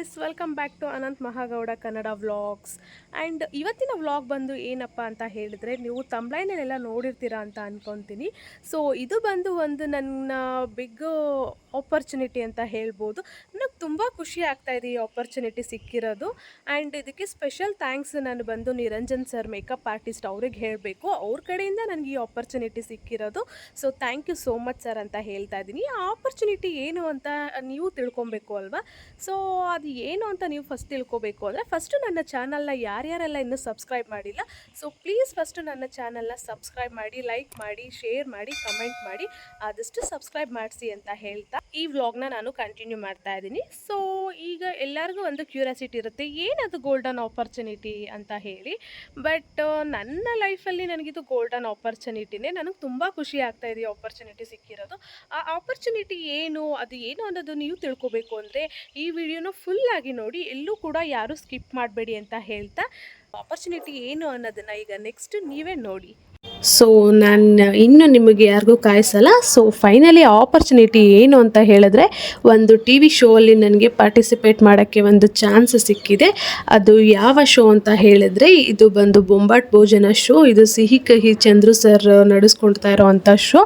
Guys welcome back to Anant Mahagowda Kannada vlogs and ಇವತ್ತಿನ vlog ಬಂದು ಏನಪ್ಪ ಅಂತ ಹೇಳಿದರೆ, ನೀವು ತಮ್ಲೈನಲ್ಲೆಲ್ಲ ನೋಡಿರ್ತೀರಾ ಅಂತ ಅಂದ್ಕೊತೀನಿ ಸೊ ಇದು ಬಂದು ಒಂದು ನನ್ನ ಬಿಗ್ ಆಪರ್ಚುನಿಟಿ ಅಂತ ಹೇಳ್ಬೋದು. ನನಗೆ ತುಂಬ ಖುಷಿ ಆಗ್ತಾ ಇದೆ ಈ ಆಪರ್ಚುನಿಟಿ ಸಿಕ್ಕಿರೋದು. ಆ್ಯಂಡ್ ಇದಕ್ಕೆ ಸ್ಪೆಷಲ್ ಥ್ಯಾಂಕ್ಸ್ ನಾನು ಬಂದು ನಿರಂಜನ್ ಸರ್ ಮೇಕಪ್ ಆರ್ಟಿಸ್ಟ್ ಅವ್ರಿಗೆ ಹೇಳಬೇಕು. ಅವ್ರ ಕಡೆಯಿಂದ ನನಗೆ ಈ ಆಪರ್ಚುನಿಟಿ ಸಿಕ್ಕಿರೋದು. So thank you so much sir ಅಂತ ಹೇಳ್ತಾ ಇದ್ದೀನಿ ಆ ಆಪರ್ಚುನಿಟಿ ಏನು ಅಂತ ನೀವು ತಿಳ್ಕೊಬೇಕು ಅಲ್ವಾ? ಸೊ ಅದು ಏನು ಅಂತ ನೀವು ಫಸ್ಟ್ ತಿಳ್ಕೊಬೇಕು ಅಂದರೆ ಫಸ್ಟು ನನ್ನ ಚಾನಲ್ನ ಯಾರ್ಯಾರೆಲ್ಲ ಇನ್ನೂ ಸಬ್ಸ್ಕ್ರೈಬ್ ಮಾಡಿಲ್ಲ ಸೊ ಪ್ಲೀಸ್ ಫಸ್ಟು ನನ್ನ ಚಾನಲ್ನ ಸಬ್ಸ್ಕ್ರೈಬ್ ಮಾಡಿ ಲೈಕ್ ಮಾಡಿ ಶೇರ್ ಮಾಡಿ ಕಮೆಂಟ್ ಮಾಡಿ, ಆದಷ್ಟು ಸಬ್ಸ್ಕ್ರೈಬ್ ಮಾಡಿಸಿ ಅಂತ ಹೇಳ್ತಾ ಈ ವ್ಲಾಗ್ನ ನಾನು ಕಂಟಿನ್ಯೂ ಮಾಡ್ತಾ ಇದ್ದೀನಿ ಸೊ ಈಗ ಎಲ್ಲರಿಗೂ ಒಂದು ಕ್ಯೂರಿಯಾಸಿಟಿ ಇರುತ್ತೆ, ಏನದು ಗೋಲ್ಡನ್ ಆಪರ್ಚುನಿಟಿ ಅಂತ ಹೇಳಿ. ಬಟ್ ನನ್ನ ಲೈಫಲ್ಲಿ ನನಗಿದು ಗೋಲ್ಡನ್ ಆಪರ್ಚುನಿಟಿನೇ ನನಗೆ ತುಂಬ ಖುಷಿ ಆಗ್ತಾ ಇದೆ ಆಪರ್ಚುನಿಟಿ ಸಿಕ್ಕಿರೋದು. ಆ ಆಪರ್ಚುನಿಟಿ ಏನು, ಅದು ಏನು ಅನ್ನೋದು ನೀವು ತಿಳ್ಕೊಬೇಕು ಅಂದರೆ, ಈ ವಿಡಿಯೋನ ಫುಲ್ ಆಗಿ ನೋಡಿ, ಎಲ್ಲೂ ಕೂಡ ಯಾರೂ ಸ್ಕಿಪ್ ಮಾಡಬೇಡಿ ಅಂತ ಹೇಳ್ತಾ ಆಪರ್ಚುನಿಟಿ ಏನು ಅನ್ನೋದನ್ನು ಈಗ ನೆಕ್ಸ್ಟ್ ನೀವೇ ನೋಡಿ. ಸೊ ನಾನು, ಇನ್ನು ನಿಮಗೆ ಯಾರಿಗೂ ಕಾಯಿಸಲ್ಲ. ಸೊ ಫೈನಲಿ ಆಪರ್ಚುನಿಟಿ ಏನು ಅಂತ ಹೇಳಿದ್ರೆ, ಒಂದು ಟಿ ವಿ ಶೋ ಅಲ್ಲಿ ನನಗೆ ಪಾರ್ಟಿಸಿಪೇಟ್ ಮಾಡೋಕ್ಕೆ ಒಂದು ಚಾನ್ಸ್ ಸಿಕ್ಕಿದೆ. ಅದು ಯಾವ ಶೋ ಅಂತ ಹೇಳಿದ್ರೆ, ಇದು ಬಂದು ಬೊಂಬಾಟ್ ಭೋಜನ ಶೋ ಇದು ಸಿಹಿ ಕಹಿ ಚಂದ್ರು ಸರ್ ನಡೆಸ್ಕೊಳ್ತಾ ಇರೋವಂಥ ಶೋ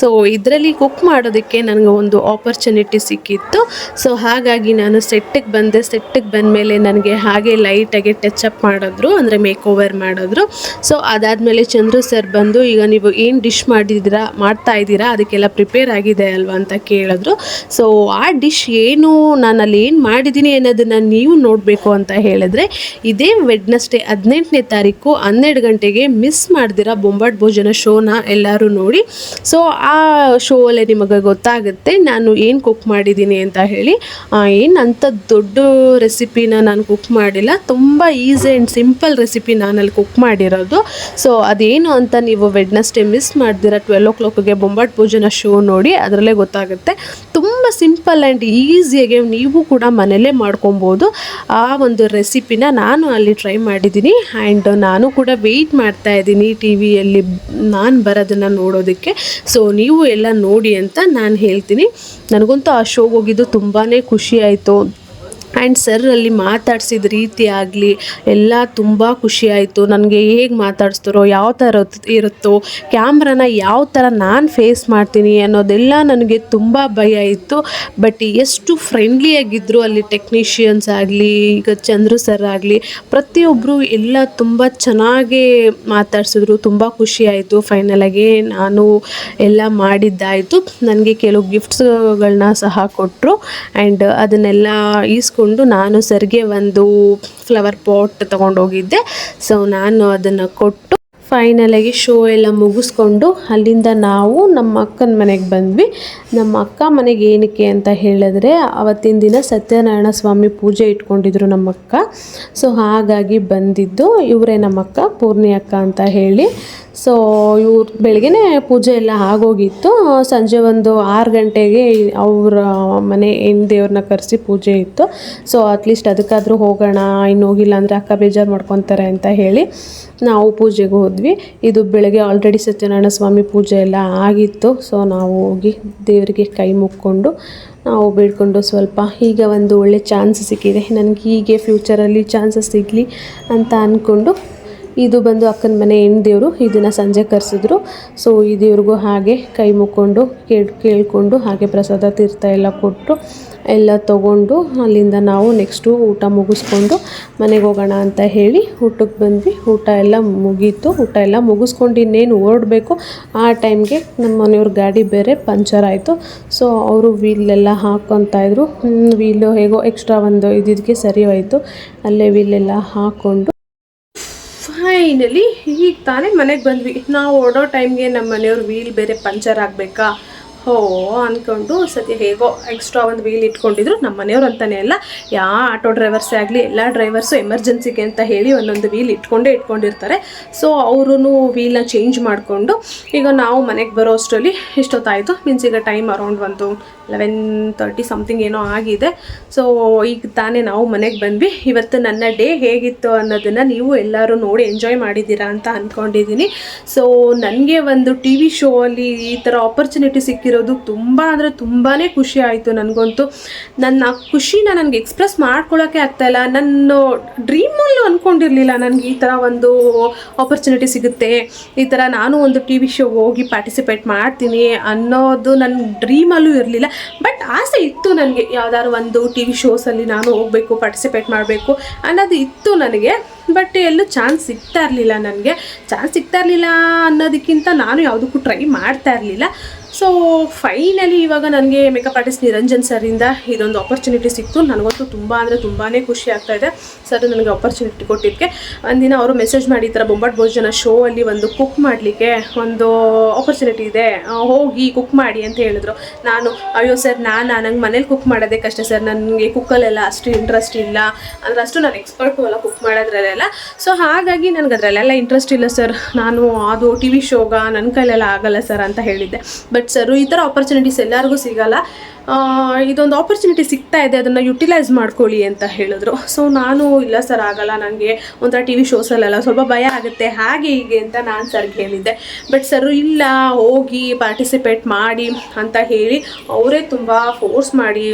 ಸೊ ಇದರಲ್ಲಿ ಕುಕ್ ಮಾಡೋದಕ್ಕೆ ನನಗೆ ಒಂದು ಆಪರ್ಚುನಿಟಿ ಸಿಕ್ಕಿತ್ತು. ಸೊ ಹಾಗಾಗಿ ನಾನು ಸೆಟ್ಟಿಗೆ ಬಂದೆ. ಸೆಟ್ಟಿಗೆ ಬಂದಮೇಲೆ ನನಗೆ ಹಾಗೆ ಲೈಟಾಗಿ ಟಚ್ ಅಪ್ ಮಾಡಿದ್ರು, ಅಂದರೆ ಮೇಕ್ ಓವರ್ ಮಾಡಿದ್ರು. ಸೊ ಅದಾದಮೇಲೆ ಚಂದ್ರು ಸರ್ ಬಂದು ಈಗ ನೀವು ಏನು ಡಿಶ್ ಮಾಡಿದ್ದೀರಾ ಮಾಡ್ತಾ ಇದ್ದೀರಾ, ಅದಕ್ಕೆಲ್ಲ ಪ್ರಿಪೇರ್ ಆಗಿದೆ ಅಲ್ವಾ ಅಂತ ಕೇಳಿದ್ರು. ಸೊ ಆ ಡಿಶ್ ಏನು ನಾನು ಅಲ್ಲಿ ಏನು ಮಾಡಿದ್ದೀನಿ ಅನ್ನೋದನ್ನು ನೀವು ನೋಡಬೇಕು ಅಂತ ಹೇಳಿದ್ರೆ, ಇದೇ ವೆಡ್ನಸ್ಡೇ ಹದಿನೆಂಟನೇ ತಾರೀಕು ಹನ್ನೆರಡು ಗಂಟೆಗೆ ಮಿಸ್ ಮಾಡ್ದಿರ ಬೊಂಬಾಟ್ ಭೋಜನ ಶೋನ ಎಲ್ಲರೂ ನೋಡಿ. ಸೊ ಆ ಶೋ ಅಲ್ಲೇ ನಿಮಗೆ ಗೊತ್ತಾಗುತ್ತೆ ನಾನು ಏನು ಕುಕ್ ಮಾಡಿದ್ದೀನಿ ಅಂತ ಹೇಳಿ. ಏನು ಅಂಥ ದೊಡ್ಡ ರೆಸಿಪಿನ ನಾನು ಕುಕ್ ಮಾಡಿಲ್ಲ. ತುಂಬ ಈಸಿ ಆ್ಯಂಡ್ ಸಿಂಪಲ್ ರೆಸಿಪಿ ನಾನಲ್ಲಿ ಕುಕ್ ಮಾಡಿರೋದು. ಸೊ ಅದೇನು ಅಂತ ನೀವು ವೆಡ್ನಸ್ಡೇ ಮಿಸ್ ಮಾಡ್ದಿರ ಟ್ವೆಲ್ ಓ ಕ್ಲಾಕ್ಗೆ ಬೊಂಬಾಟ್ ಭೋಜನ ಶೋ ನೋಡಿ, ಅದರಲ್ಲೇ ಗೊತ್ತಾಗುತ್ತೆ. ತುಂಬ ಸಿಂಪಲ್ ಆ್ಯಂಡ್ ಈಸಿಯಾಗಿ ನೀವು ಕೂಡ ಮನೆಯಲ್ಲೇ ಮಾಡ್ಕೊಬೋದು. ಆ ಒಂದು ರೆಸಿಪಿನ ನಾನು ಅಲ್ಲಿ ಟ್ರೈ ಮಾಡಿದ್ದೀನಿ ಆ್ಯಂಡ್ ನಾನು ಕೂಡ ವೆಯ್ಟ್ ಮಾಡ್ತಾ ಇದ್ದೀನಿ ಟಿ ವಿಯಲ್ಲಿ ನಾನು ಬರೋದನ್ನು ನೋಡೋದಕ್ಕೆ. ಸೊ ನೀವು ಎಲ್ಲ ನೋಡಿ ಅಂತ ನಾನು ಹೇಳ್ತೀನಿ. ನನಗಂತೂ ಆ ಶೋಗೆ ಹೋಗಿದ್ದು ತುಂಬಾ ಖುಷಿ ಆಯಿತು. ಆ್ಯಂಡ್ ಸರ್ ಅಲ್ಲಿ ಮಾತಾಡ್ಸಿದ ರೀತಿ ಆಗಲಿ ಎಲ್ಲ ತುಂಬ ಖುಷಿಯಾಯಿತು ನನಗೆ ಹೇಗೆ ಮಾತಾಡಿಸ್ತಾರೋ, ಯಾವ ಥರ ಇರುತ್ತೋ, ಕ್ಯಾಮ್ರಾನ ಯಾವ ಥರ ನಾನು ಫೇಸ್ ಮಾಡ್ತೀನಿ ಅನ್ನೋದೆಲ್ಲ ನನಗೆ ತುಂಬ ಭಯ ಇತ್ತು. ಬಟ್ ಎಷ್ಟು ಫ್ರೆಂಡ್ಲಿಯಾಗಿದ್ದರು ಅಲ್ಲಿ ಟೆಕ್ನಿಷಿಯನ್ಸ್ ಆಗಲಿ, ಈಗ ಚಂದ್ರು ಸರ್ ಆಗಲಿ ಪ್ರತಿಯೊಬ್ಬರು ಎಲ್ಲ ತುಂಬ ಚೆನ್ನಾಗೇ ಮಾತಾಡಿಸಿದ್ರು, ತುಂಬ ಖುಷಿಯಾಯಿತು ಫೈನಲಾಗಿ ನಾನು ಎಲ್ಲ ಮಾಡಿದ್ದಾಯಿತು. ನನಗೆ ಕೆಲವು ಗಿಫ್ಟ್ಸ್ಗಳನ್ನ ಸಹ ಕೊಟ್ಟರು ಆ್ಯಂಡ್ ಅದನ್ನೆಲ್ಲ ಈಸ್ಕೊಂಡು ನಾನು ಸರ್ಗೆ ಒಂದು ಫ್ಲವರ್ ಪಾಟ್ ತೊಗೊಂಡೋಗಿದ್ದೆ. ಸೊ ನಾನು ಅದನ್ನು ಕೊಟ್ಟು ಫೈನಲಾಗಿ ಶೋ ಎಲ್ಲ ಮುಗಿಸ್ಕೊಂಡು ಅಲ್ಲಿಂದ ನಾವು ನಮ್ಮ ಅಕ್ಕನ ಮನೆಗೆ ಬಂದ್ವಿ. ನಮ್ಮ ಅಕ್ಕ ಮನೆಗೆ ಏನಕ್ಕೆ ಅಂತ ಹೇಳಿದ್ರೆ ಅವತ್ತಿನ ದಿನ ಸತ್ಯನಾರಾಯಣ ಸ್ವಾಮಿ ಪೂಜೆ ಇಟ್ಕೊಂಡಿದ್ರು ನಮ್ಮ ಅಕ್ಕ. ಸೊ ಹಾಗಾಗಿ ಬಂದಿದ್ದು ಇವರೇ ನಮ್ಮ ಅಕ್ಕ, ಪೂರ್ಣಿ ಅಕ್ಕ ಅಂತ ಹೇಳಿ. ಸೊ ಇವ್ರು ಬೆಳಗ್ಗೆ ಪೂಜೆ ಎಲ್ಲ ಆಗೋಗಿತ್ತು. ಸಂಜೆ ಒಂದು ಆರು ಗಂಟೆಗೆ ಅವರ ಮನೆ ಹೆಣ್ಣು ದೇವ್ರನ್ನ ಕರೆಸಿ ಪೂಜೆ ಇತ್ತು. ಸೊ ಅಟ್ಲೀಸ್ಟ್ ಅದಕ್ಕಾದರೂ ಹೋಗೋಣ, ಇನ್ನು ಹೋಗಿಲ್ಲ ಅಂದರೆ ಅಕ್ಕ ಬೇಜಾರು ಮಾಡ್ಕೊತಾರೆ ಅಂತ ಹೇಳಿ ನಾವು ಪೂಜೆಗೆ ಹೋದ್ವಿ. ಇದು ಬೆಳಗ್ಗೆ ಆಲ್ರೆಡಿ ಸತ್ಯನಾರಾಯಣ ಸ್ವಾಮಿ ಪೂಜೆ ಎಲ್ಲ ಆಗಿತ್ತು. ಸೊ ನಾವು ಹೋಗಿ ದೇವರಿಗೆ ಕೈ ಮುಕ್ಕೊಂಡು ನಾವು ಬೇಡ್ಕೊಂಡು ಸ್ವಲ್ಪ ಈಗ ಒಂದು ಒಳ್ಳೆ ಚಾನ್ಸ್ ಸಿಕ್ಕಿದೆ. ನನಗೆ ಹೀಗೆ ಫ್ಯೂಚರಲ್ಲಿ ಚಾನ್ಸಸ್ ಸಿಗಲಿ ಅಂತ ಅಂದ್ಕೊಂಡು ಇದು ಬಂದು ಅಕ್ಕನ ಮನೆ ಹೆಣ್ಣು ದೇವರು ಇದನ್ನು ಸಂಜೆ ಕರೆಸಿದ್ರು. ಸೊ ಈ ದೇವ್ರಿಗೂ ಹಾಗೆ ಕೈ ಮುಕ್ಕೊಂಡು ಕೇಳಿ, ಕೇಳಿಕೊಂಡು ಹಾಗೆ ಪ್ರಸಾದ ತೀರ್ಥ ಎಲ್ಲ ಕೊಟ್ಟು ಎಲ್ಲ ತಗೊಂಡು ಅಲ್ಲಿಂದ ನಾವು ನೆಕ್ಸ್ಟು ಊಟ ಮುಗಿಸ್ಕೊಂಡು ಮನೆಗೆ ಹೋಗೋಣ ಅಂತ ಹೇಳಿ ಊಟಕ್ಕೆ ಬಂದ್ವಿ. ಊಟ ಎಲ್ಲ ಮುಗೀತು. ಊಟ ಎಲ್ಲ ಮುಗಿಸ್ಕೊಂಡು ಇನ್ನೇನು ಹೊರಡಬೇಕು, ಆ ಟೈಮ್ಗೆ ನಮ್ಮ ಮನೆಯವ್ರ ಗಾಡಿ ಬೇರೆ ಪಂಚರ್ ಆಯಿತು. ಸೊ ಅವರು ವೀಲೆಲ್ಲ ಹಾಕ್ಕೊತಾಯಿದ್ರು ವೀಲು ಹೇಗೋ ಎಕ್ಸ್ಟ್ರಾ ಒಂದು ಇದಿದ್ದಕ್ಕೆ ಸರಿ ಹೋಯಿತು. ಅಲ್ಲೇ ವೀಲೆಲ್ಲ ಹಾಕ್ಕೊಂಡು ಫೈನಲಿ ಈಗ ತಾನೇ ಮನೆಗೆ ಬಂದ್ವಿ. ನಾವು ಓಡೋ ಟೈಮ್ಗೆ ನಮ್ಮ ಮನೆಯವ್ರ ವೀಲ್ ಬೇರೆ ಪಂಚರ್ ಆಗಬೇಕಾ? ಹೋ ಅಂದ್ಕೊಂಡು ಸತಿ ಹೇಗೋ ಎಕ್ಸ್ಟ್ರಾ ಒಂದು ವೀಲ್ ಇಟ್ಕೊಂಡಿದ್ರು. ನಮ್ಮ ಮನೆಯವ್ರು ಅಂತಾನೆ ಅಲ್ಲ ಯಾವ ಆಟೋ ಡ್ರೈವರ್ಸೇ ಆಗಲಿ, ಎಲ್ಲ ಡ್ರೈವರ್ಸು ಎಮರ್ಜೆನ್ಸಿಗೆ ಅಂತ ಹೇಳಿ ಒಂದೊಂದು ವೀಲ್ ಇಟ್ಕೊಂಡೇ ಇಟ್ಕೊಂಡಿರ್ತಾರೆ. ಸೊ ಅವರು ವೀಲ್ನ ಚೇಂಜ್ ಮಾಡಿಕೊಂಡು, ಈಗ ನಾವು ಮನೆಗೆ ಬರೋ ಅಷ್ಟರಲ್ಲಿ ಇಷ್ಟೊತ್ತಾಯಿತು ಮೀನ್ಸ್ ಈಗ ಟೈಮ್ ಅರೌಂಡ್ ಒಂದು ಲೆವೆನ್ ತರ್ಟಿ ಸಮಥಿಂಗ್ ಏನೋ ಆಗಿದೆ. ಸೊ ಈಗ ತಾನೇ ನಾವು ಮನೆಗೆ ಬಂದ್ವಿ. ಇವತ್ತು ನನ್ನ ಡೇ ಹೇಗಿತ್ತು ಅನ್ನೋದನ್ನು ನೀವು ಎಲ್ಲರೂ ನೋಡಿ ಎಂಜಾಯ್ ಮಾಡಿದ್ದೀರಾ ಅಂತ ಅಂದ್ಕೊಂಡಿದ್ದೀನಿ ಸೊ ನನಗೆ ಒಂದು ಟಿ ವಿ ಶೋ ಅಲ್ಲಿ ಈ ಥರ ಆಪರ್ಚುನಿಟಿ ಸಿಕ್ಕಿರೋ ಹೇಳಿರೋದು ತುಂಬ ಅಂದರೆ ತುಂಬಾ ಖುಷಿ ಆಯಿತು ನನಗಂತೂ. ನನ್ನ ಖುಷಿನ ನನಗೆ ಎಕ್ಸ್ಪ್ರೆಸ್ ಮಾಡ್ಕೊಳ್ಳೋಕ್ಕೆ ಆಗ್ತಾಯಿಲ್ಲ ನನ್ನ ಡ್ರೀಮಲ್ಲೂ ಅಂದ್ಕೊಂಡಿರಲಿಲ್ಲ ನನಗೆ ಈ ಥರ ಒಂದು ಆಪರ್ಚುನಿಟಿ ಸಿಗುತ್ತೆ. ಈ ಥರ ನಾನು ಒಂದು ಟಿ ವಿ ಶೋ ಹೋಗಿ ಪಾರ್ಟಿಸಿಪೇಟ್ ಮಾಡ್ತೀನಿ ಅನ್ನೋದು ನನ್ನ ಡ್ರೀಮಲ್ಲೂ ಇರಲಿಲ್ಲ. ಬಟ್ ಆಸೆ ಇತ್ತು ನನಗೆ ಯಾವುದಾದ್ರು ಒಂದು ಟಿ ವಿ ಶೋಸಲ್ಲಿ ನಾನು ಹೋಗಬೇಕು ಪಾರ್ಟಿಸಿಪೇಟ್ ಮಾಡಬೇಕು ಅನ್ನೋದು ಇತ್ತು ನನಗೆ. ಬಟ್ ಎಲ್ಲೂ ಚಾನ್ಸ್ ಸಿಗ್ತಾ ಇರಲಿಲ್ಲ ನನಗೆ. ಚಾನ್ಸ್ ಸಿಗ್ತಾ ಇರಲಿಲ್ಲ ಅನ್ನೋದಕ್ಕಿಂತ ನಾನು ಯಾವುದಕ್ಕೂ ಟ್ರೈ ಮಾಡ್ತಾ ಇರಲಿಲ್ಲ. ಸೊ ಫೈನಲಿ ಇವಾಗ ನನಗೆ ಮೇಕಪ್ ಆರ್ಟಿಸ್ಟ್ ನಿರಂಜನ್ ಸರಿಂದ ಇದೊಂದು ಆಪರ್ಚುನಿಟಿ ಸಿಕ್ತು. ನನಗಂತೂ ತುಂಬ ಅಂದರೆ ತುಂಬಾ ಖುಷಿ ಆಗ್ತಾ ಇದೆ. ಸರ್ ನನಗೆ ಆಪರ್ಚುನಿಟಿ ಕೊಟ್ಟಿದ್ದಕ್ಕೆ ಒಂದಿನ ಅವರು ಮೆಸೇಜ್ ಮಾಡಿ ಈ ಥರ ಬೊಂಬಾಟ್ ಭೋಜನ ಶೋ ಅಲ್ಲಿ ಒಂದು ಕುಕ್ ಮಾಡಲಿಕ್ಕೆ ಒಂದು ಆಪರ್ಚುನಿಟಿ ಇದೆ. ಹೋಗಿ ಕುಕ್ ಮಾಡಿ ಅಂತ ಹೇಳಿದ್ರು. ನಾನು, ಅಯ್ಯೋ ಸರ್ ನಾನು? ನನಗೆ ಮನೇಲಿ ಕುಕ್ ಮಾಡೋದೇ ಕಷ್ಟ ಸರ್ ನನಗೆ ಕುಕ್ಕಲ್ಲೆಲ್ಲ ಅಷ್ಟು ಇಂಟ್ರೆಸ್ಟ್ ಇಲ್ಲ. ಅಂದರೆ ಅಷ್ಟು ನಾನು ಎಕ್ಸ್ಪರ್ಟು ಅಲ್ಲ ಕುಕ್ ಮಾಡೋದ್ರಲ್ಲೆಲ್ಲ. ಸೊ ಹಾಗಾಗಿ ನನಗೆ ಅದರಲ್ಲೆಲ್ಲ ಇಂಟ್ರೆಸ್ಟ್ ಇಲ್ಲ ಸರ್ ನಾನು, ಅದು ಟಿ ವಿ ಶೋಗ ನನ್ನ ಕೈಲೆಲ್ಲ ಆಗಲ್ಲ ಸರ್ ಅಂತ ಹೇಳಿದ್ದೆ. ಬಟ್ ಸರ್ ಈ ಥರ ಆಪರ್ಚುನಿಟೀಸ್ ಎಲ್ಲರಿಗೂ ಸಿಗಲ್ಲ. ಇದೊಂದು ಆಪರ್ಚುನಿಟಿ ಸಿಗ್ತಾ ಇದೆ. ಅದನ್ನು ಯುಟಿಲೈಸ್ ಮಾಡ್ಕೊಳ್ಳಿ ಅಂತ ಹೇಳಿದ್ರು. ಸೊ ನಾನು ಇಲ್ಲ ಸರ್ ಆಗಲ್ಲ. ನನಗೆ ಒಂಥರ ಟಿ ವಿ ಶೋಸಲ್ಲೆಲ್ಲ ಸ್ವಲ್ಪ ಭಯ ಆಗುತ್ತೆ. ಹಾಗೆ ಹೀಗೆ ಅಂತ ನಾನು ಸರ್ ಹೇಳಿದ್ದೆ. ಬಟ್ ಸರ್ ಇಲ್ಲ, ಹೋಗಿ ಪಾರ್ಟಿಸಿಪೇಟ್ ಮಾಡಿ ಅಂತ ಹೇಳಿ, ಅವರೇ ತುಂಬ ಫೋರ್ಸ್ ಮಾಡಿ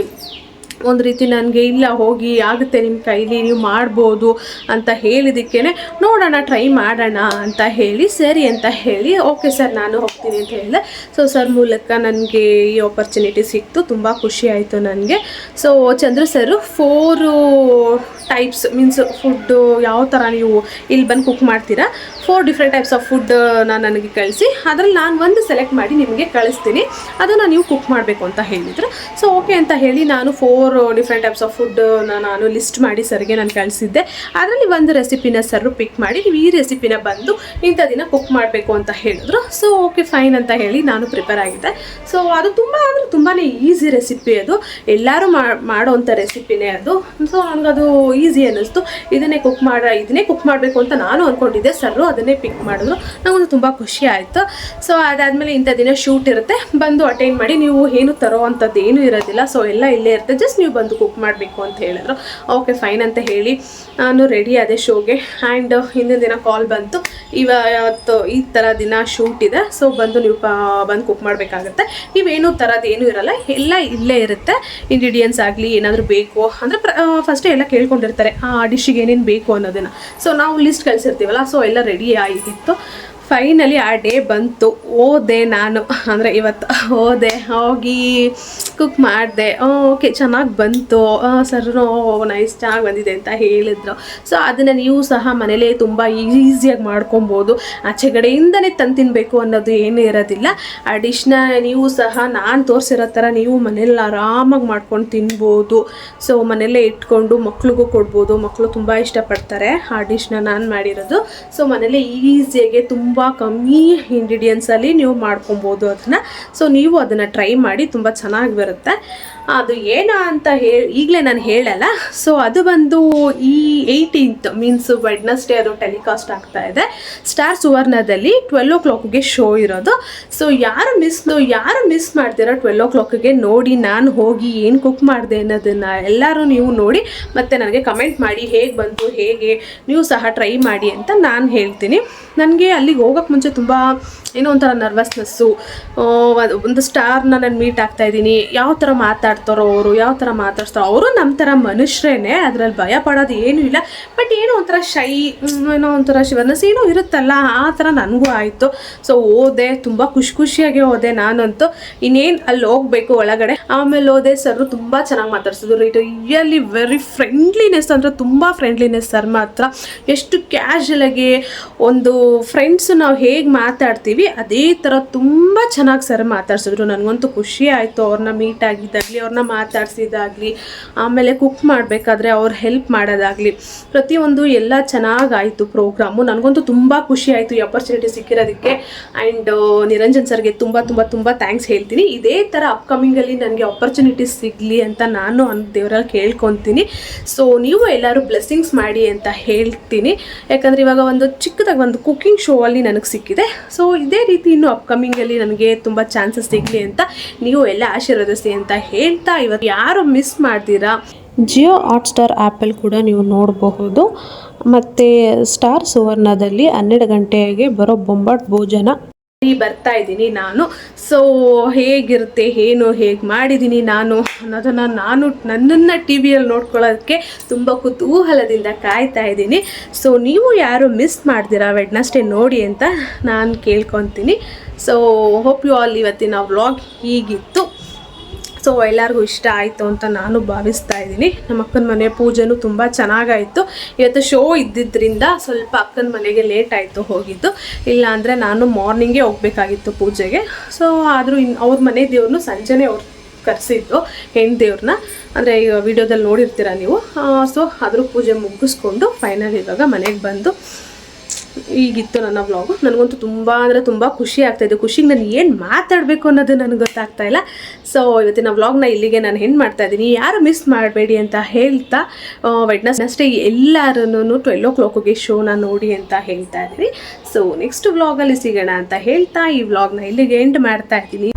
ಒಂದು ರೀತಿ ನನಗೆ ಇಲ್ಲ, ಹೋಗಿ ಆಗುತ್ತೆ ನಿಮ್ಮ ಕೈಲಿ, ನೀವು ಮಾಡ್ಬೋದು ಅಂತ ಹೇಳಿದ್ದಕ್ಕೇ ನೋಡೋಣ ಟ್ರೈ ಮಾಡೋಣ ಅಂತ ಹೇಳಿ, ಸರಿ ಅಂತ ಹೇಳಿ ಓಕೆ ಸರ್ ನಾನು ಹೋಗ್ತೀನಿ ಅಂತ ಹೇಳಿದೆ. ಸೊ ಸರ್ ಮೂಲಕ ನನಗೆ ಈ ಆಪರ್ಚುನಿಟಿ ಸಿಕ್ತು, ತುಂಬ ಖುಷಿ ಆಯಿತು ನನಗೆ. So Chandra sir four types means food ಯಾವ ಥರ ನೀವು ಇಲ್ಲಿ ಬಂದು ಕುಕ್ ಮಾಡ್ತೀರಾ? Four different types of food ನಾನು ನನಗೆ ಕಳಿಸಿ. ಅದರಲ್ಲಿ ನಾನು ಒಂದು ಸೆಲೆಕ್ಟ್ ಮಾಡಿ ನಿಮಗೆ ಕಳಿಸ್ತೀನಿ. ಅದನ್ನು ನೀವು ಕುಕ್ ಮಾಡಬೇಕು ಅಂತ ಹೇಳಿದರು. ಸೊ ಓಕೆ ಅಂತ ಹೇಳಿ ನಾನು four different types of food ನಾನು ಲಿಸ್ಟ್ ಮಾಡಿ ಸರ್ಗೆ ನಾನು ಕಳಿಸಿದ್ದೆ. ಅದರಲ್ಲಿ ಒಂದು ರೆಸಿಪಿನ ಸರ್ ಪಿಕ್ ಮಾಡಿ, ನೀವು ಈ ರೆಸಿಪಿನ ಬಂದು ಇಂಥ ದಿನ ಕುಕ್ ಮಾಡಬೇಕು ಅಂತ ಹೇಳಿದ್ರು. ಸೊ ಓಕೆ ಫೈನ್ ಅಂತ ಹೇಳಿ ನಾನು ಪ್ರಿಪೇರ್ ಆಗಿದ್ದೆ. ಸೊ ಅದು ತುಂಬ ಅಂದರೆ ತುಂಬಾ ಈಸಿ ರೆಸಿಪಿ ಅದು. ಎಲ್ಲರೂ ಮಾಡೋವಂಥ ರೆಸಿಪಿನೇ ಅದು. ಸೊ ನನಗದು ಈಸಿ ಅನ್ನಿಸ್ತು. ಇದನ್ನೇ ಕುಕ್ ಮಾಡ, ಇದನ್ನೇ ಕುಕ್ ಮಾಡಬೇಕು ಅಂತ ನಾನು ಅಂದ್ಕೊಂಡಿದ್ದೆ ಸರ್ರು. ಅದನ್ನೇ ಪಿಕ್ ಮಾಡಿದ್ರು. ನನಗೊಂದು ತುಂಬ ಖುಷಿ ಆಯಿತು. ಸೊ ಅದಾದಮೇಲೆ ಇಂಥ ದಿನ ಶೂಟ್ ಇರುತ್ತೆ. ಬಂದು ಅಟೆಂಡ್ ಮಾಡಿ ನೀವು ಏನು ತರೋ ಅಂಥದ್ದು ಏನೂ ಇರೋದಿಲ್ಲ. ಸೊ ಎಲ್ಲ ಇಲ್ಲೇ ಇರುತ್ತೆ. ಜಸ್ಟ್ ನೀವು ಬಂದು ಕುಕ್ ಮಾಡಬೇಕು ಅಂತ ಹೇಳಿದ್ರು. ಓಕೆ ಫೈನ್ ಅಂತ ಹೇಳಿ ನಾನು ರೆಡಿ ಆದೆ ಶೋಗೆ ಆ್ಯಂಡ್ ಹಿಂದಿನ ದಿನ ಕಾಲ್ ಬಂತು. ಇವತ್ತು ಈ ಥರ ದಿನ ಶೂಟ್ ಇದೆ. ಸೊ ಬಂದು ನೀವು ಬಂದು ಕುಕ್ ಮಾಡಬೇಕಾಗತ್ತೆ. ನೀವೇನು ಥರದ್ದು ಏನೂ ಇರಲ್ಲ. ಎಲ್ಲ ಇಲ್ಲೇ ಇರುತ್ತೆ. ಇಂಗ್ರೀಡಿಯೆಂಟ್ಸ್ ಆಗಲಿ, ಏನಾದರೂ ಬೇಕು, ಅಂದರೆ ಫಸ್ಟೇ ಎಲ್ಲ ಕೇಳ್ಕೊಂಡಿರ್ತಾರೆ. ಆ ಡಿಶ್ಗೆ ಏನೇನು ಬೇಕು ಅನ್ನೋದನ್ನು. ಸೊ ನಾವು ಲಿಸ್ಟ್ ಕಳಿಸಿರ್ತೀವಲ್ಲ. ಸೊ ಎಲ್ಲ ರೆಡಿ ಆಗಿತ್ತು ಫೈನಲಿ ಆ ಡೇ ಬಂತು. ಓದೆ ನಾನು. ಅಂದರೆ ಇವತ್ತು ಹೋದೆ ಹೋಗಿ ಕುಕ್ ಮಾಡಿದೆ. ಓಕೆ ಚೆನ್ನಾಗಿ ಬಂತು. ಸರ್ ನೈಸ್ ಚೆನ್ನಾಗಿ ಬಂದಿದೆ ಅಂತ ಹೇಳಿದ್ರು. ಸೊ ಅದನ್ನು ನೀವು ಸಹ ಮನೇಲೇ ತುಂಬ ಈಸಿಯಾಗಿ ಮಾಡ್ಕೊಬೋದು. ಆಚೆಗಡೆಯಿಂದನೇ ತಂದು ತಿನ್ನಬೇಕು ಅನ್ನೋದು ಏನೂ ಇರೋದಿಲ್ಲ. ಆ ಡಿಶ್ನ ನೀವು ಸಹ ನಾನು ತೋರಿಸಿರೋ ಥರ ನೀವು ಮನೇಲಿ ಆರಾಮಾಗಿ ಮಾಡ್ಕೊಂಡು ತಿನ್ಬೋದು. ಸೊ ಮನೆಯಲ್ಲೇ ಇಟ್ಕೊಂಡು ಮಕ್ಳಿಗೂ ಕೊಡ್ಬೋದು. ಮಕ್ಕಳು ತುಂಬ ಇಷ್ಟಪಡ್ತಾರೆ ಆ ಡಿಶ್ನ ನಾನು ಮಾಡಿರೋದು. ಸೊ ಮನೇಲೇ ಈಸಿಯಾಗಿ ತುಂಬ ಕಮ್ಮಿ ಇಂಗ್ರೀಡಿಯೆಂಟ್ಸಲ್ಲಿ ನೀವು ಮಾಡ್ಕೊಬೋದು ಅದನ್ನು. ಸೊ ನೀವು ಅದನ್ನು ಟ್ರೈ ಮಾಡಿ ತುಂಬ ಚೆನ್ನಾಗಿ ಬರುತ್ತೆ. ಅದು ಏನ ಅಂತ ಹೇಳಿ ಈಗಲೇ ನಾನು ಹೇಳಲ್ಲ. ಸೊ ಅದು ಬಂದು ಈ ಏಯ್ಟೀನ್ತ್ ಮೀನ್ಸ್ ವೆಡ್ನಸ್ಡೇ ಅದು ಟೆಲಿಕಾಸ್ಟ್ ಆಗ್ತಾ ಇದೆ. ಸ್ಟಾರ್ ಸುವರ್ಣದಲ್ಲಿ ಟ್ವೆಲ್ ಓ ಕ್ಲಾಕ್ಗೆ ಶೋ ಇರೋದು. ಸೊ ಯಾರು ಮಿಸ್ ಯಾರು ಮಿಸ್ ಮಾಡ್ತೀರಾ ಟ್ವೆಲ್ ಓ ಕ್ಲಾಕ್ಗೆ ನೋಡಿ ನಾನು ಹೋಗಿ ಏನು ಕುಕ್ ಮಾಡಿದೆ ಅನ್ನೋದನ್ನು ಎಲ್ಲರೂ ನೀವು ನೋಡಿ ಮತ್ತು ನನಗೆ ಕಮೆಂಟ್ ಮಾಡಿ ಹೇಗೆ ಬಂತು, ಹೇಗೆ, ನೀವು ಸಹ ಟ್ರೈ ಮಾಡಿ ಅಂತ ನಾನು ಹೇಳ್ತೀನಿ. ನನಗೆ ಅಲ್ಲಿಗೆ ಹೋಗೋಕೆ ಮುಂಚೆ ತುಂಬ ಏನೋ ಒಂಥರ ನರ್ವಸ್ನೆಸ್ಸು ಒಂದು ಸ್ಟಾರ್ನ ನಾನು ಮೀಟ್ ಆಗ್ತಾ ಇದ್ದೀನಿ, ಯಾವ ಥರ ಮಾತಾಡ್ತಾರೋ ಅವರು, ಯಾವ ಥರ ಮಾತಾಡ್ತಾರೋ ಅವರು ನಮ್ಮ ಥರ ಮನುಷ್ಯರೇನೆ, ಅದರಲ್ಲಿ ಭಯ ಪಡೋದು ಏನೂ ಇಲ್ಲ. ಬಟ್ ಏನೋ ಒಂಥರ ಶೈ ಏನೋ ಒಂಥರ ಶಿವನಸ್ ಏನೋ ಇರುತ್ತಲ್ಲ, ಆ ಥರ ನನಗೂ ಆಯಿತು. ಸೊ ಓದೆ ತುಂಬ ಖುಷಿ ಖುಷಿಯಾಗಿ ಹೋದೆ ನಾನಂತೂ. ಇನ್ನೇನು ಅಲ್ಲಿ ಹೋಗಬೇಕು ಒಳಗಡೆ? ಆಮೇಲೆ ಹೋದೆ ಸರ್ ತುಂಬ ಚೆನ್ನಾಗಿ ಮಾತಾಡ್ಸಿದ್ರು. ರಿಯಲಿ ವೆರಿ ಫ್ರೆಂಡ್ಲಿನೆಸ್ ಅಂದರೆ ತುಂಬ ಫ್ರೆಂಡ್ಲಿನೆಸ್ ಸರ್ ಮಾತ್ರ. ಎಷ್ಟು ಕ್ಯಾಶುಯಲಾಗಿ ಒಂದು ಫ್ರೆಂಡ್ಸ್ ನಾವು ಹೇಗೆ ಮಾತಾಡ್ತೀವಿ, ಅದೇ ಥರ ತುಂಬ ಚೆನ್ನಾಗಿ ಸರ್ ಮಾತಾಡ್ಸಿದ್ರು. ನನಗಂತೂ ಖುಷಿ ಆಯಿತು ಅವ್ರನ್ನ ಮೀಟ್ ಆಗಿದ್ದಾಗಲಿ ಅವ್ರನ್ನ ಮಾತಾಡ್ಸಿದಾಗ್ಲಿ, ಆಮೇಲೆ ಕುಕ್ ಮಾಡಬೇಕಾದ್ರೆ ಅವ್ರು ಹೆಲ್ಪ್ ಮಾಡೋದಾಗಲಿ, ಪ್ರತಿಯೊಂದು ಎಲ್ಲ ಚೆನ್ನಾಗಾಯಿತು ಪ್ರೋಗ್ರಾಮು ನನಗಂತೂ ತುಂಬ ಖುಷಿ ಆಯಿತು ಈ ಅಪರ್ಚುನಿಟಿ ಸಿಕ್ಕಿರೋದಕ್ಕೆ. ಆ್ಯಂಡ್ ನಿರಂಜನ್ ಸರ್ಗೆ ತುಂಬ ತುಂಬ ತುಂಬ ಥ್ಯಾಂಕ್ಸ್ ಹೇಳ್ತೀನಿ. ಇದೇ ಥರ ಅಪ್ಕಮಿಂಗಲ್ಲಿ ನನಗೆ ಅಪರ್ಚುನಿಟಿ ಸಿಗಲಿ ಅಂತ ನಾನು ಅನ್ ದೇವರಲ್ಲಿ ಕೇಳ್ಕೊತೀನಿ. ಸೊ ನೀವು ಎಲ್ಲರೂ ಬ್ಲೆಸ್ಸಿಂಗ್ಸ್ ಮಾಡಿ ಅಂತ ಹೇಳ್ತೀನಿ. ಯಾಕಂದರೆ ಇವಾಗ ಒಂದು ಚಿಕ್ಕದಾಗಿ ಒಂದು ಕುಕ್ಕಿಂಗ್ ಶೋ ಅಲ್ಲಿ ನನಗೆ ಸಿಕ್ಕಿದೆ. ಸೊ ಇದೇ ರೀತಿ ಇನ್ನು ಅಪ್ಕಮಿಂಗಲ್ಲಿ ನನಗೆ ತುಂಬ ಚಾನ್ಸಸ್ ಸಿಗಲಿ ಅಂತ ನೀವು ಎಲ್ಲ ಆಶೀರ್ವದಿಸಿ ಅಂತ ಹೇಳ್ತಾ ಇವತ್ತು ಯಾರು ಮಿಸ್ ಮಾಡ್ತೀರಾ? ಜಿಯೋ ಹಾಟ್ಸ್ಟಾರ್ ಆ್ಯಪಲ್ಲಿ ಕೂಡ ನೀವು ನೋಡಬಹುದು. ಮತ್ತು ಸ್ಟಾರ್ ಸುವರ್ಣದಲ್ಲಿ ಹನ್ನೆರಡು ಗಂಟೆಗೆ ಬರೋ ಬೊಂಬಾಟ್ ಭೋಜನ. ಬರ್ತಾ ಇದ್ದೀನಿ ನಾನು. ಸೊ ಹೇಗಿರುತ್ತೆ ಏನು ಹೇಗೆ ಮಾಡಿದ್ದೀನಿ ನಾನು ಅನ್ನೋದನ್ನು ನಾನು ನನ್ನನ್ನು ಟಿ ವಿಯಲ್ಲಿ ನೋಡ್ಕೊಳ್ಳೋದಕ್ಕೆ ತುಂಬ ಕುತೂಹಲದಿಂದ ಕಾಯ್ತಾ ಇದ್ದೀನಿ. ಸೊ ನೀವು ಯಾರು ಮಿಸ್ ಮಾಡ್ತೀರಾ ವೆಡ್ನಸ್ಡೇ ನೋಡಿ ಅಂತ ನಾನು ಕೇಳ್ಕೊತೀನಿ. ಸೊ ಹೋಪ್ ಯು ಆಲ್ ಇವತ್ತಿನ ವ್ಲಾಗ್ ಹೀಗಿತ್ತು. ಸೊ ಎಲ್ಲರಿಗೂ ಇಷ್ಟ ಆಯಿತು ಅಂತ ನಾನು ಭಾವಿಸ್ತಾ ಇದ್ದೀನಿ. ನಮ್ಮ ಅಕ್ಕನ ಮನೆ ಪೂಜೆನೂ ತುಂಬ ಚೆನ್ನಾಗಾಯಿತು. ಇವತ್ತು ಶೋ ಇದ್ದಿದ್ದರಿಂದ ಸ್ವಲ್ಪ ಅಕ್ಕನ ಮನೆಗೆ ಲೇಟ್ ಆಯಿತು ಹೋಗಿದ್ದು. ಇಲ್ಲ ಅಂದರೆ ನಾನು ಮಾರ್ನಿಂಗೇ ಹೋಗಬೇಕಾಗಿತ್ತು ಪೂಜೆಗೆ. ಸೊ ಆದರೂ ಇನ್ನು ಅವ್ರ ಮನೆ ದೇವ್ರನ್ನೂ ಸಂಜೆನೇ ಅವ್ರು ಕರೆಸಿದ್ದು ಹೆಣ್ಣು ದೇವ್ರನ್ನ ಅಂದರೆ ಈಗ ವಿಡಿಯೋದಲ್ಲಿ ನೋಡಿರ್ತೀರ ನೀವು? ಸೊ ಅದ್ರ ಪೂಜೆ ಮುಗಿಸ್ಕೊಂಡು ಫೈನಲ್ ಇವಾಗ ಮನೆಗೆ ಬಂದು ಈಗಿತ್ತು ನನ್ನ ವ್ಲಾಗು ನನಗಂತೂ ತುಂಬ ಅಂದರೆ ತುಂಬ ಖುಷಿ ಆಗ್ತಾಯಿದೆ ಖುಷಿಗೆ ನಾನು ಏನು ಮಾತಾಡಬೇಕು ಅನ್ನೋದು ನನಗೆ ಗೊತ್ತಾಗ್ತಾ ಇಲ್ಲ. ಸೊ ಇವತ್ತಿನ ವ್ಲಾಗ್ನ ಇಲ್ಲಿಗೆ ನಾನು ಹೆಣ್ಣು ಮಾಡ್ತಾ ಇದ್ದೀನಿ. ಯಾರು ಮಿಸ್ ಮಾಡಬೇಡಿ ಅಂತ ಹೇಳ್ತಾ ವೆಡ್ನಸ್ಡೇ ಎಲ್ಲರೂ ಟ್ವೆಲ್ ಓ ಕ್ಲಾಕಿಗೆ ಶೋನ ನೋಡಿ ಅಂತ ಹೇಳ್ತಾ ಇದ್ದೀನಿ. ಸೊ ನೆಕ್ಸ್ಟ್ ವ್ಲಾಗಲ್ಲಿ ಸಿಗೋಣ ಅಂತ ಹೇಳ್ತಾ ಈ ವ್ಲಾಗ್ನ ಇಲ್ಲಿಗೆ ಎಂಡ್ ಮಾಡ್ತಾ ಇದ್ದೀನಿ.